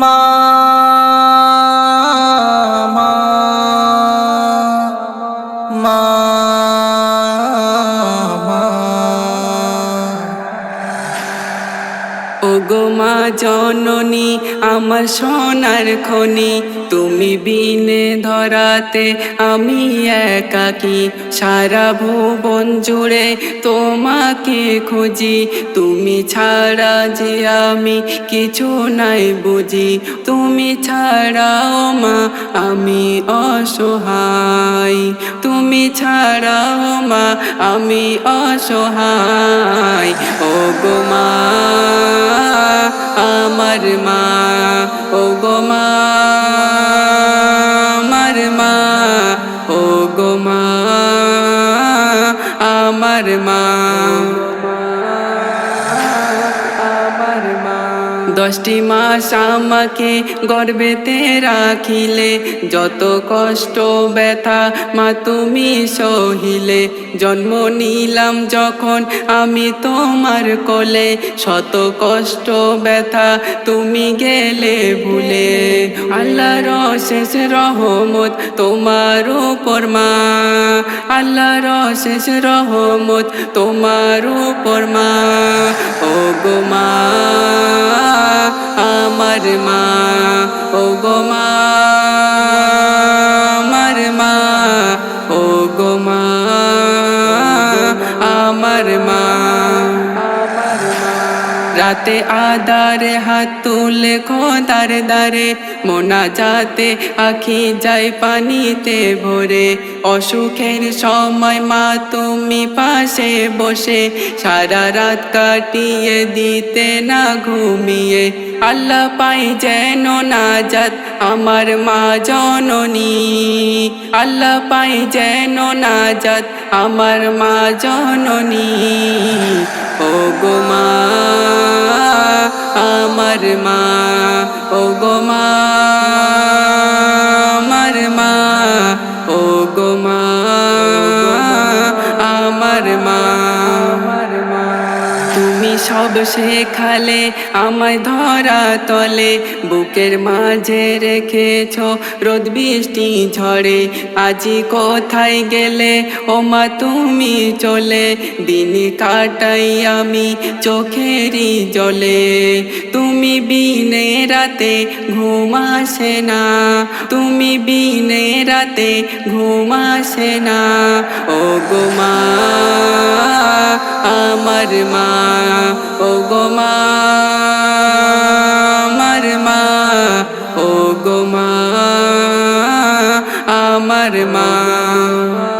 মা মা ওগো মা জননী, আমার সোনার খনি। তুমি বিনে ধরাতে আমি একাকি সারা ভুবন জুড়ে তোমাকে খুঁজি। তুমি ছাড়া যে আমি কিছু নাই বুঝি। তুমি ছাড়াও মা, আমি অসহায়। তুমি ছাড়াও মা, আমি অসহায়। ও গো মা আমার মা ও গো মা আমার মা ও গো আমার মা। দশটি মাস আমাকে গর্বেতে রাখিলে, যত কষ্ট, ব্যথা, মা তুমি সহিলে। জন্ম নিলাম যখন আমি তোমার কোলে, শত কষ্ট, ব্যথা তুমি গেলে ভুলে। আল্লাহর শেষ রহমত তোমার উপর, মা। আল্লাহর শেষ রহমত তোমার উপর, মা। ও গো মা। আমার মা ও গো মা আমার মা ও গো আমার মা। রাতে আদারে হাত তুলে খোদার দারে মোনা যাতে আখি যায় পানিতে ভরে। অসুখের সময় মা তুমি পাশে বসে, সারা রাত কাটিয়ে দিতে না ঘুমিয়ে। আল্লাহ পাই যেন না যাত আমার মা জননী। আল্লাহ পাই যেন না যাত আমার মা জননী। ও গো মা আমার মা ও গো মা আমার মা ও গো আমার মা। সব শেখালে, আমায় ধরা তলে। বুকের মাঝে রেখেছ, রোদ বৃষ্টি ঝড়ে। আজি কোথায় গেলে? ও মা, তুমি চলে। দিন কাটাই আমি চোখেরই জলে। তুমি বিনে রাতে ঘুম আসে না। তুমি বিনে রাতে ঘুম আসে না। ও গো মা, আমার মা। মা।